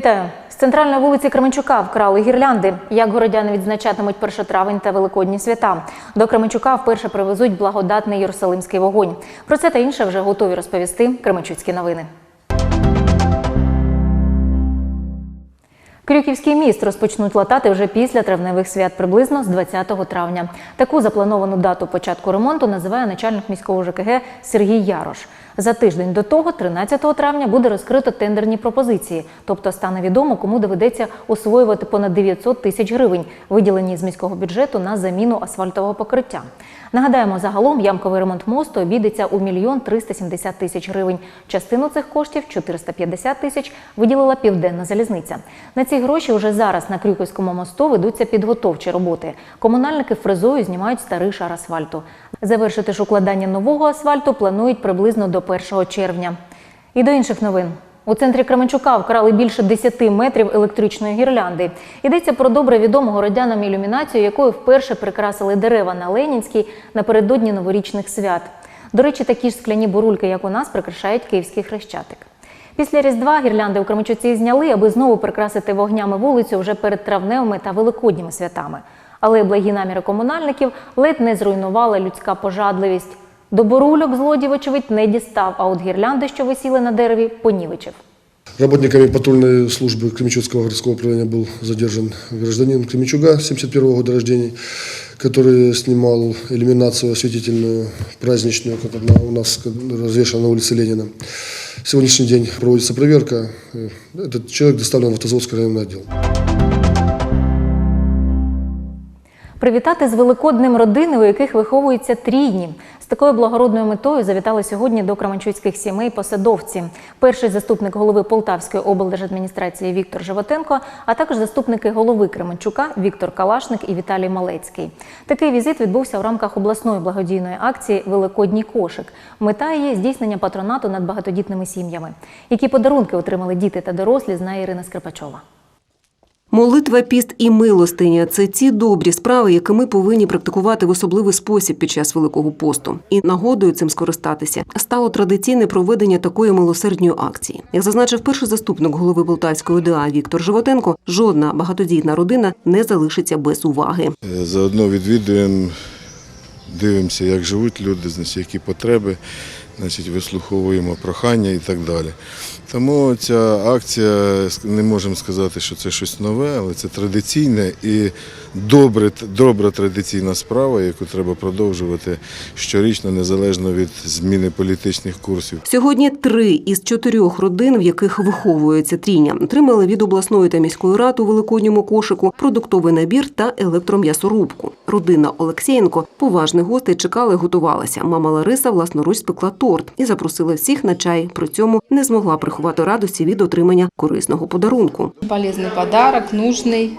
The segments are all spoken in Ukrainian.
Вітаю! З центральної вулиці Кременчука вкрали гірлянди. Як городяни відзначатимуть 1 травень та Великодні свята. До Кременчука вперше привезуть благодатний Єрусалимський вогонь. Про це та інше вже готові розповісти Кременчуцькі новини. Крюківський міст розпочнуть латати вже після травневих свят, приблизно з 20 травня. Таку заплановану дату початку ремонту називає начальник міського ЖКГ Сергій Ярош. За тиждень до того, 13 травня, буде розкрито тендерні пропозиції, тобто стане відомо, кому доведеться освоювати понад 900 тисяч гривень, виділені з міського бюджету на заміну асфальтового покриття. Нагадаємо, загалом ямковий ремонт мосту обійдеться у мільйон 370 тисяч гривень. Частину цих коштів 450 тисяч виділила південна залізниця. На ці гроші вже зараз на Крюківському мосту ведуться підготовчі роботи. Комунальники фрезою знімають старий шар асфальту. Завершити ж укладання нового асфальту планують приблизно до 1 червня. І до інших новин. У центрі Кременчука вкрали більше 10 метрів електричної гірлянди. Йдеться про добре відому городянам ілюмінацію, якою вперше прикрасили дерева на Ленінській напередодні новорічних свят. До речі, такі ж скляні бурульки, як у нас, прикрашають київський хрещатик. Після Різдва гірлянди у Кременчуці зняли, аби знову прикрасити вогнями вулицю вже перед травневими та великодніми святами. Але благі наміри комунальників ледь не зруйнувала людська пожадливість. До бурульок злодій, вочевидь, не дістав, а от гірлянди, що висіли на дереві, понівечив. Работниками патрульной службы Кременчугского городского управления был задержан гражданин Кременчуга 71 года рождения, который снимал иллюминацию осветительную, праздничную, как она у нас развешена на улице Ленина. Сегодняшний день проводится проверка. Этот человек доставлен в Автозаводский районный отдел. Привітати з великодним родини, у яких виховуються трійні. З такою благородною метою завітали сьогодні до кременчуцьких сімей посадовці. Перший заступник голови Полтавської облдержадміністрації Віктор Животенко, а також заступники голови Кременчука Віктор Калашник і Віталій Малецький. Такий візит відбувся в рамках обласної благодійної акції Великодній кошик. Мета її здійснення патронату над багатодітними сім'ями. Які подарунки отримали діти та дорослі, знає Ірина Скрипачова. Молитва, піст і милостиня це ті добрі справи, які ми повинні практикувати в особливий спосіб під час Великого посту. І нагодою цим скористатися стало традиційне проведення такої милосердної акції. Як зазначив перший заступник голови Полтавської ОДА Віктор Животенко, жодна багатодітна родина не залишиться без уваги. Е, Заодно відвідуємо, дивимося, як живуть люди, які потреби, значить, вислуховуємо прохання і так далі. Тому ця акція, не можемо сказати, що це щось нове, але це традиційне. І добре, добра традиційна справа, яку треба продовжувати щорічно, незалежно від зміни політичних курсів. Сьогодні три із чотирьох родин, в яких виховується трійня, отримали від обласної та міської ради у великодньому кошику продуктовий набір та електром'ясорубку. Родина Олексієнко поважних гостей чекали, готувалася. Мама Лариса власноруч спекла торт і запросила всіх на чай. При цьому не змогла приховати радості від отримання корисного подарунку. Полезный подарок, нужный,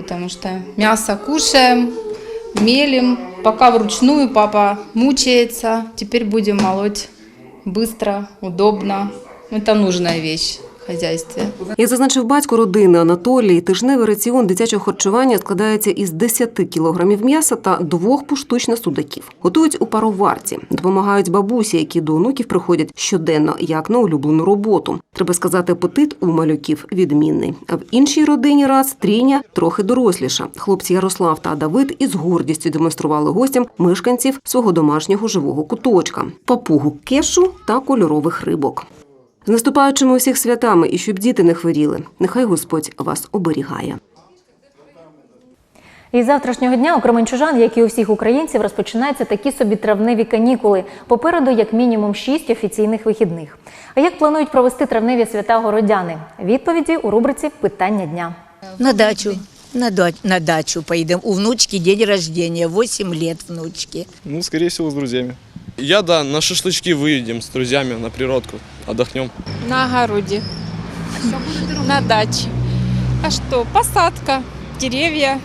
потому что мясо кушаем, мелим. Пока вручную папа мучается, теперь будем молоть быстро, удобно. Это нужная вещь хозяйстве. Як зазначив батько родини Анатолій, тижневий раціон дитячого харчування складається із 10 кілограмів м'яса та двох поштучно судаків. Готують у пароварці, допомагають бабусі, які до онуків приходять щоденно, як на улюблену роботу. Треба сказати, апетит у малюків відмінний. А в іншій родині раз трійня трохи доросліша. Хлопці Ярослав та Давид із гордістю демонстрували гостям мешканців свого домашнього живого куточка, папугу кешу та кольорових рибок. З наступаючими усіх святами і щоб діти не хворіли. Нехай Господь вас оберігає. Із завтрашнього дня у Кременчужан, як і у всіх українців, розпочинаються такі собі травневі канікули. Попереду як мінімум шість офіційних вихідних. А як планують провести травневі свята городяни? Відповіді у рубриці Питання дня. На дачу. На, да- на дачу поедем. У внучки день рождения, 8 лет внучке. Ну, скорее всего, с друзьями. Я, да, на шашлычки выедем с друзьями на природку, отдохнем. На огороде. На даче. А что, посадка, деревья,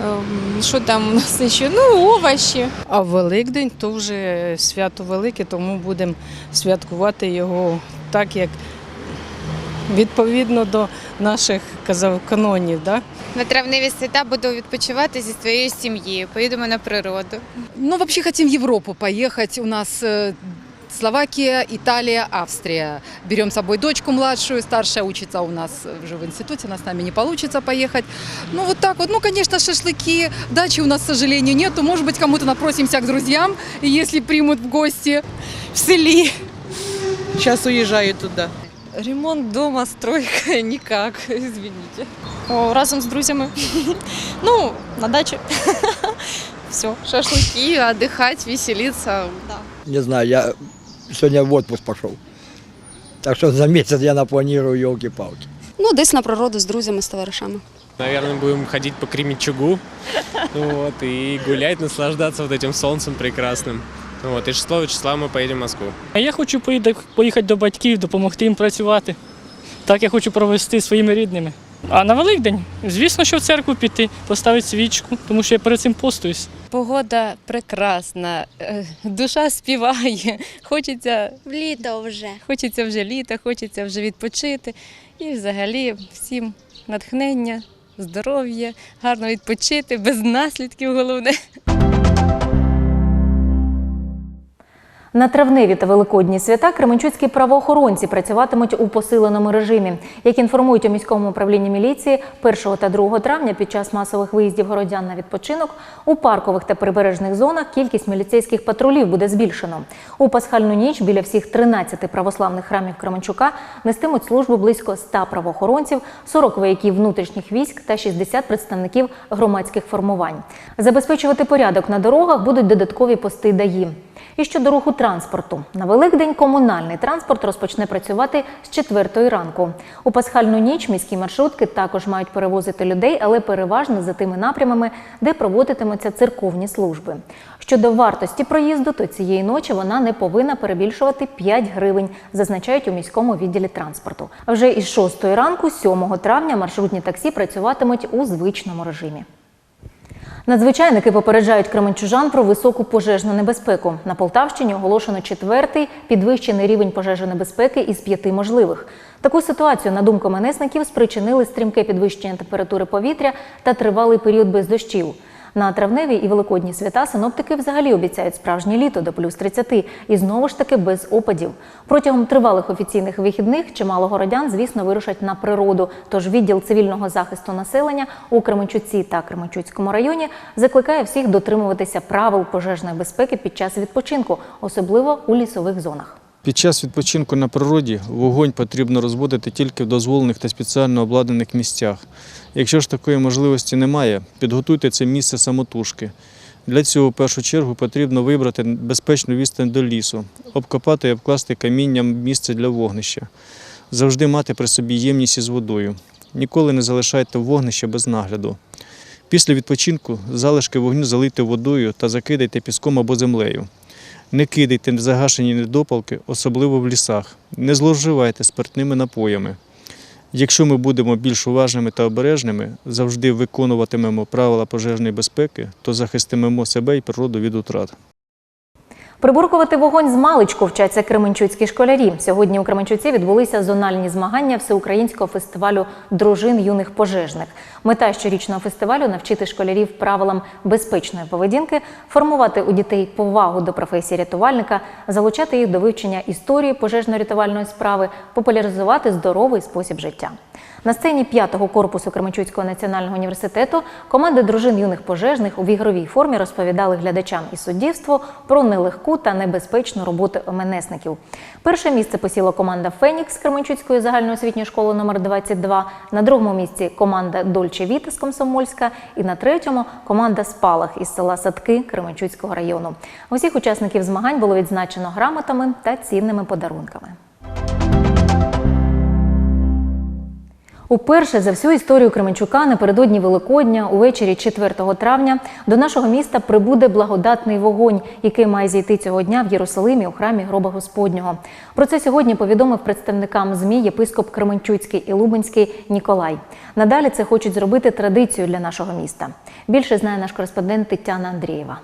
эм, что там у нас еще? Ну, овощи. А в Великдень то вже свято велике, тому будемо святкувати його так, як відповідно до наших казав, канонів. Да? На травневі свята буду відпочивати зі своєю сім'єю. Поїдемо на природу. Ну, вообще хотим в Европу поехать. У нас э, Словакия, Италия, Австрия. Берем с собой дочку младшую, старшая учится у нас уже в институте, она с нами не получится поехать. Ну вот так вот, ну конечно шашлыки, дачи у нас, к сожалению, нету. Может быть, кому-то напросимся к друзьям, если примут в гости. В селі. Зараз уїжджаю туди. Ремонт дома, стройка, никак, извините. О, разом з друзями. ну, на даче. Все. Шашлыки, отдыхать, веселиться. Не знаю, я сегодня в отпуск пошел. Так что за месяц я напланирую елки-палки. Ну, десь на природу з друзями, з товаришами. Наверное, будем ходить по Кременчугу вот, и гулять, наслаждаться вот этим солнцем прекрасным. Вот, и 6 числа мы поедем в Москву. А я хочу поїхати до батьків, допомогти їм працювати. Так я хочу провести своїми рідними. А на Великдень, звісно, що в церкву піти, поставити свічку, тому що я перед цим постуюсь. Погода прекрасна, е, душа співає, хочеться, Літо вже. хочеться вже літа, хочеться вже відпочити. І взагалі всім натхнення, здоров'я, гарно відпочити, без наслідків головне. На травневі та великодні свята кременчуцькі правоохоронці працюватимуть у посиленому режимі. Як інформують у міському управлінні міліції, 1 та 2 травня під час масових виїздів городян на відпочинок у паркових та прибережних зонах кількість міліцейських патрулів буде збільшено. У пасхальну ніч біля всіх 13 православних храмів Кременчука нестимуть службу близько 100 правоохоронців, 40 вояків внутрішніх військ та 60 представників громадських формувань. Забезпечувати порядок на дорогах будуть додаткові пости ДАІ. І щодо руху транспорту. На Великдень комунальний транспорт розпочне працювати з 4 ранку. У пасхальну ніч міські маршрутки також мають перевозити людей, але переважно за тими напрямами, де проводитимуться церковні служби. Щодо вартості проїзду, то цієї ночі вона не повинна перебільшувати 5 гривень, зазначають у міському відділі транспорту. А вже із 6 ранку, 7 травня, маршрутні таксі працюватимуть у звичному режимі. Надзвичайники попереджають кременчужан про високу пожежну небезпеку. На Полтавщині оголошено четвертий підвищений рівень пожежонебезпеки із п'яти можливих. Таку ситуацію, на думку менесників, спричинили стрімке підвищення температури повітря та тривалий період без дощів. На травневі і великодні свята синоптики взагалі обіцяють справжнє літо до плюс 30 і знову ж таки без опадів. Протягом тривалих офіційних вихідних чимало городян, звісно, вирушать на природу. Тож відділ цивільного захисту населення у Кременчуці та Кременчуцькому районі закликає всіх дотримуватися правил пожежної безпеки під час відпочинку, особливо у лісових зонах. Під час відпочинку на природі вогонь потрібно розводити тільки в дозволених та спеціально обладнаних місцях. Якщо ж такої можливості немає, підготуйте це місце самотужки. Для цього в першу чергу потрібно вибрати безпечну відстань до лісу, обкопати і обкласти камінням місце для вогнища. Завжди мати при собі ємність із водою. Ніколи не залишайте вогнище без нагляду. Після відпочинку залишки вогню залийте водою та закидайте піском або землею. Не кидайте загашені недопалки, особливо в лісах. Не зловживайте спиртними напоями. Якщо ми будемо більш уважними та обережними, завжди виконуватимемо правила пожежної безпеки, то захистимемо себе і природу від утрат. Приборкувати вогонь з маличку вчаться кременчуцькі школярі. Сьогодні у Кременчуці відбулися зональні змагання всеукраїнського фестивалю дружин юних пожежних. Мета щорічного фестивалю навчити школярів правилам безпечної поведінки, формувати у дітей повагу до професії рятувальника, залучати їх до вивчення історії пожежно-рятувальної справи, популяризувати здоровий спосіб життя. На сцені п'ятого корпусу Кременчуцького національного університету команди дружин юних пожежних у ігровій формі розповідали глядачам і суддівству про нелегку та небезпечну роботу МНСників. Перше місце посіла команда Фенікс Кременчуцької загальноосвітньої школи номер 22 На другому місці команда Дольче Віта з Комсомольська. І на третьому команда Спалах із села Садки Кременчуцького району. Усіх учасників змагань було відзначено грамотами та цінними подарунками. Уперше за всю історію Кременчука напередодні Великодня, увечері 4 травня, до нашого міста прибуде благодатний вогонь, який має зійти цього дня в Єрусалимі у храмі Гроба Господнього. Про це сьогодні повідомив представникам ЗМІ єпископ Кременчуцький і Лубенський Ніколай. Надалі це хочуть зробити традицію для нашого міста. Більше знає наш кореспондент Тетяна Андрієва.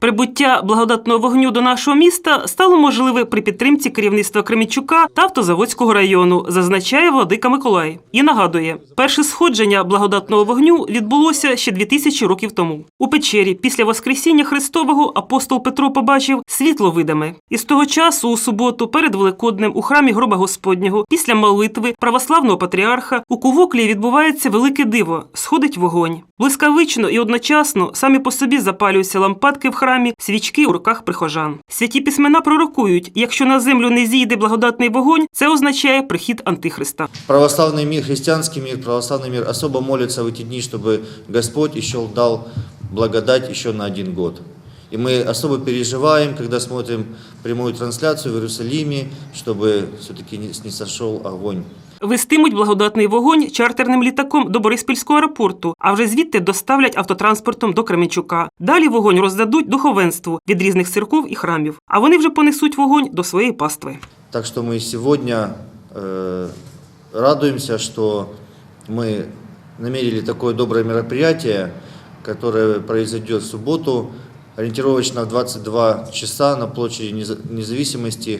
Прибуття благодатного вогню до нашого міста стало можливе при підтримці керівництва Кремінчука та Автозаводського району, зазначає владика Миколай. І нагадує, перше сходження благодатного вогню відбулося ще 2000 років тому. У печері після Воскресіння Христового апостол Петро побачив світло видиме. І з того часу, у суботу, перед Великоднем, у храмі Гроба Господнього, після молитви православного патріарха, у Кувоклі відбувається велике диво – сходить вогонь. Блискавично і одночасно самі по собі запалюються лампадки в храмі, свічки у руках прихожан. Святі письмена пророкують, якщо на землю не зійде благодатний вогонь, це означає прихід Антихриста. Православный мир, христианский мир, православный мир особо молится в эти дни, чтобы Господь еще дал благодать еще на один год. И мы особо переживаем, когда смотрим прямую трансляцию в Иерусалиме, чтобы все-таки не не сошел огонь. Вестимуть благодатний вогонь чартерним літаком до Бориспільського аеропорту, а вже звідти доставлять автотранспортом до Кременчука. Далі вогонь роздадуть духовенству від різних церков і храмів, а вони вже понесуть вогонь до своєї пастви. Так что мы сегодня э, радуемся, что мы намерили такое доброе мероприятие, которое произойдет в субботу, ориентировочно в 22 часа на площади Неза- независимости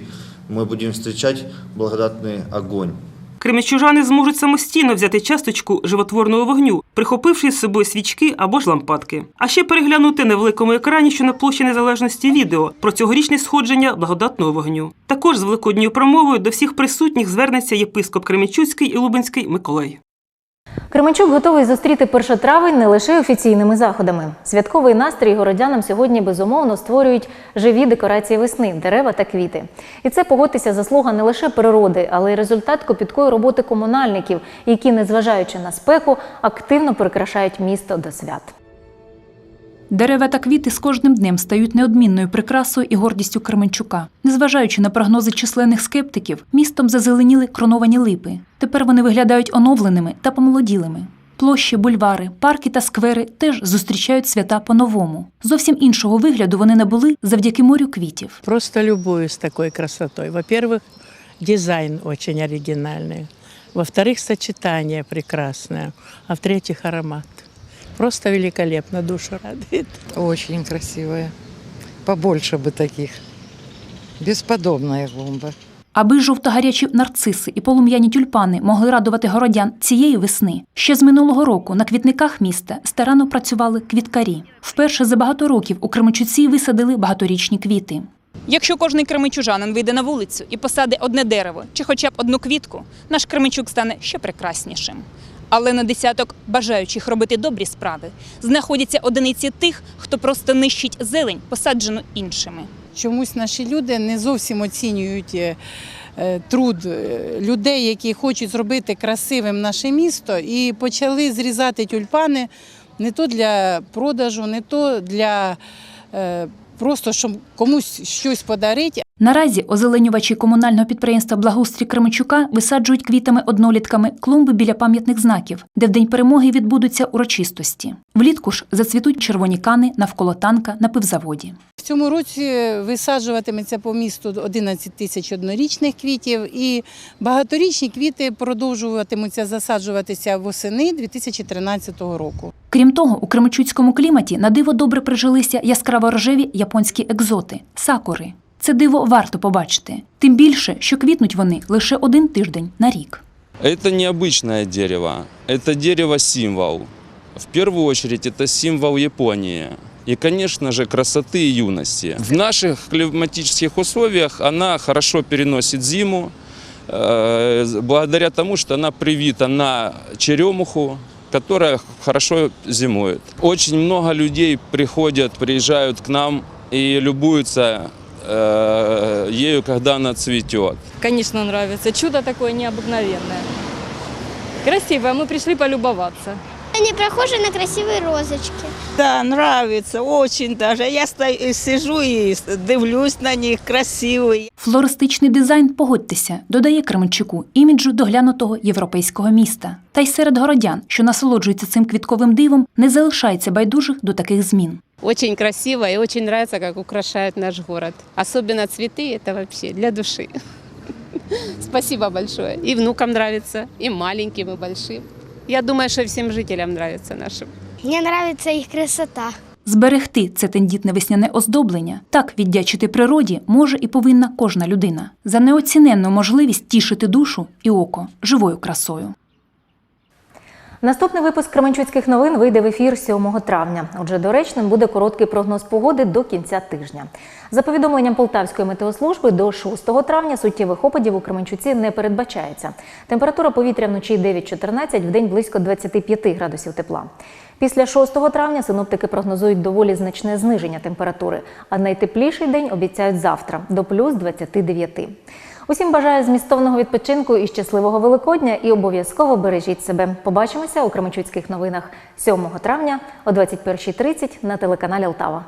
мы будем встречать благодатный огонь. Кремячужани зможуть самостійно взяти часточку животворного вогню, прихопивши з собою свічки або ж лампадки. А ще переглянути на великому екрані, що на площі незалежності відео про цьогорічне сходження благодатного вогню. Також з великодньою промовою до всіх присутніх звернеться єпископ Кремічуцький і Лубенський Миколай. Кременчук готовий зустріти 1 травень не лише офіційними заходами. Святковий настрій городянам сьогодні безумовно створюють живі декорації весни, дерева та квіти. І це погодьтеся заслуга не лише природи, але й результат копіткої роботи комунальників, які, незважаючи на спеку, активно прикрашають місто до свят. Дерева та квіти з кожним днем стають неодмінною прикрасою і гордістю Кременчука. Незважаючи на прогнози численних скептиків, містом зазеленіли кроновані липи. Тепер вони виглядають оновленими та помолоділими. Площі, бульвари, парки та сквери теж зустрічають свята по-новому. Зовсім іншого вигляду вони набули завдяки морю квітів. Просто любуюсь такой красотой. Во-первых, дизайн очень оригинальный. Во-вторых, сочетание прекрасное. А в-третьих, аромат. Просто великолепно, душу радует. Очень красивая. Побольше бы таких. Бесподобная клумба. Аби жовто-гарячі нарциси і полум'яні тюльпани могли радувати городян цієї весни, ще з минулого року на квітниках міста старанно працювали квіткарі. Вперше за багато років у Кременчуці висадили багаторічні квіти. Якщо кожний кременчужанин вийде на вулицю і посадить одне дерево чи хоча б одну квітку, наш Кременчук стане ще прекраснішим. Але на десяток бажаючих робити добрі справи знаходяться одиниці тих, хто просто нищить зелень, посаджену іншими. Чомусь наші люди не зовсім оцінюють е, е, труд е, людей, які хочуть зробити красивим наше місто, і почали зрізати тюльпани не то для продажу, не то для просто щоб комусь щось подарити, Наразі озеленювачі комунального підприємства Благоустрій Кременчука висаджують квітами-однолітками клумби біля пам'ятних знаків, де в день перемоги відбудуться урочистості. Влітку ж зацвітуть червоні кани навколо танка на пивзаводі. В цьому році висаджуватиметься по місту 11 тисяч однорічних квітів, і багаторічні квіти продовжуватимуться засаджуватися восени 2013 року. Крім того, у кременчуцькому кліматі на диво добре прижилися яскраво рожеві японські екзоти сакури. Це диво варто побачити. Тим більше, що квітнуть вони лише один тиждень на рік. Это необычное дерево, это дерево-символ. В первую очередь это символ Японии. И, конечно же, красоты и юности. В наших климатических условиях она хорошо переносит зиму, э, благодаря тому, что она привита на черемуху, которая хорошо зимует. Очень много людей приходят, приезжают к нам и любуются э, ею, когда она цветет. Конечно, нравится. Чудо такое необыкновенное. Красивое, мы пришли полюбоваться. Они похожи на красивые розочки. Да, нравится, очень даже. Я стою, сижу і дивлюсь на них, красиві. Флористичний дизайн, погодьтеся, додає Кременчуку іміджу доглянутого європейського міста. Та й серед городян, що насолоджуються цим квітковим дивом, не залишається байдужих до таких змін. Очень красиво и очень нравится, как украшает наш город. Особенно цветы, это вообще для души. Спасибо большое. И внукам нравится, и маленьким, и большим. Я думаю, що всім жителям подобається нашим. Мені подобається їх красота. Зберегти це тендітне весняне оздоблення, так віддячити природі може і повинна кожна людина за неоціненну можливість тішити душу і око живою красою. Наступний випуск Кременчуцьких новин вийде в ефір 7 травня. Отже, доречним буде короткий прогноз погоди до кінця тижня. За повідомленням Полтавської метеослужби, до 6 травня суттєвих опадів у Кременчуці не передбачається. Температура повітря вночі 9-14, в день близько 25 градусів тепла. Після 6 травня синоптики прогнозують доволі значне зниження температури, а найтепліший день обіцяють завтра до плюс 29. Усім бажаю змістовного відпочинку і щасливого Великодня і обов'язково бережіть себе. Побачимося у Кременчуцьких новинах 7 травня о 21.30 на телеканалі Алтава.